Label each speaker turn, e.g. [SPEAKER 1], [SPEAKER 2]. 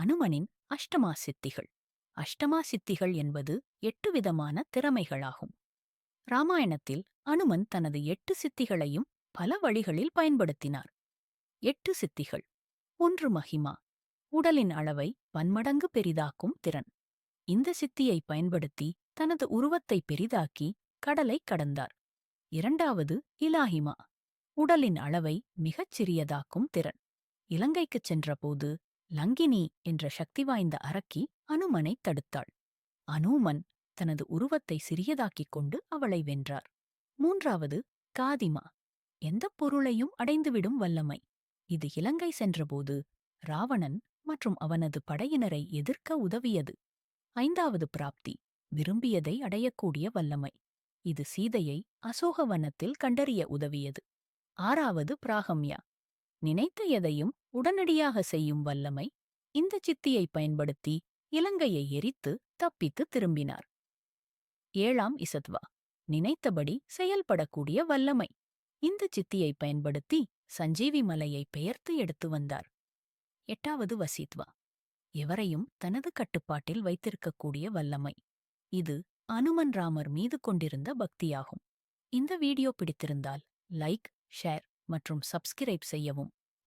[SPEAKER 1] அனுமனின் அஷ்டமா சித்திகள் அஷ்டமா சித்திகள் என்பது எட்டு விதமான திறமைகளாகும். ராமாயணத்தில் அனுமன் தனது எட்டு சித்திகளையும் பல வழிகளில் பயன்படுத்தினார். எட்டு சித்திகள். ஒன்று மகிமா. உடலின் அளவை பன்மடங்கு பெரிதாக்கும் திறன். இந்த சித்தியை பயன்படுத்தி தனது உருவத்தை பெரிதாக்கி கடலை கடந்தார். இரண்டாவது இலாஹிமா. உடலின் அளவை மிகச் சிறியதாக்கும் திறன். இலங்கைக்குச் சென்றபோது லங்கினி என்ற சக்தி வாய்ந்த அரக்கி அனுமனை தடுத்தாள். அனுமன் தனது உருவத்தை சிறியதாக்கிக் கொண்டு அவளை வென்றார். மூன்றாவது காதிமா. எந்தப் பொருளையும் அடைந்துவிடும் வல்லமை. இது இலங்கை சென்றபோது ராவணன் மற்றும் அவனது படையினரை எதிர்க்க உதவியது. ஐந்தாவது பிராப்தி விரும்பியதை அடையக்கூடிய வல்லமை. இது சீதையை அசோகவனத்தில் கண்டறிய உதவியது. ஆறாவது பிராகம்யா. நினைத்த எதையும் உடனடியாக செய்யும் வல்லமை இந்த சித்தியை பயன்படுத்தி இலங்கையை எரித்து தப்பித்து திரும்பினார். ஏழாம் இசத்வா நினைத்தபடி செயல்படக்கூடிய வல்லமை. இந்த சித்தியை பயன்படுத்தி சஞ்சீவி மலையை பெயர்த்து எடுத்து வந்தார். எட்டாவது வசித்வா எவரையும் தனது கட்டுப்பாட்டில் வைத்திருக்கக்கூடிய வல்லமை. இது அனுமன் ராமர் மீது கொண்டிருந்த பக்தியாகும். இந்த வீடியோ பிடித்திருந்தால் லைக் ஷேர் மற்றும் சப்ஸ்கிரைப் செய்யவும்.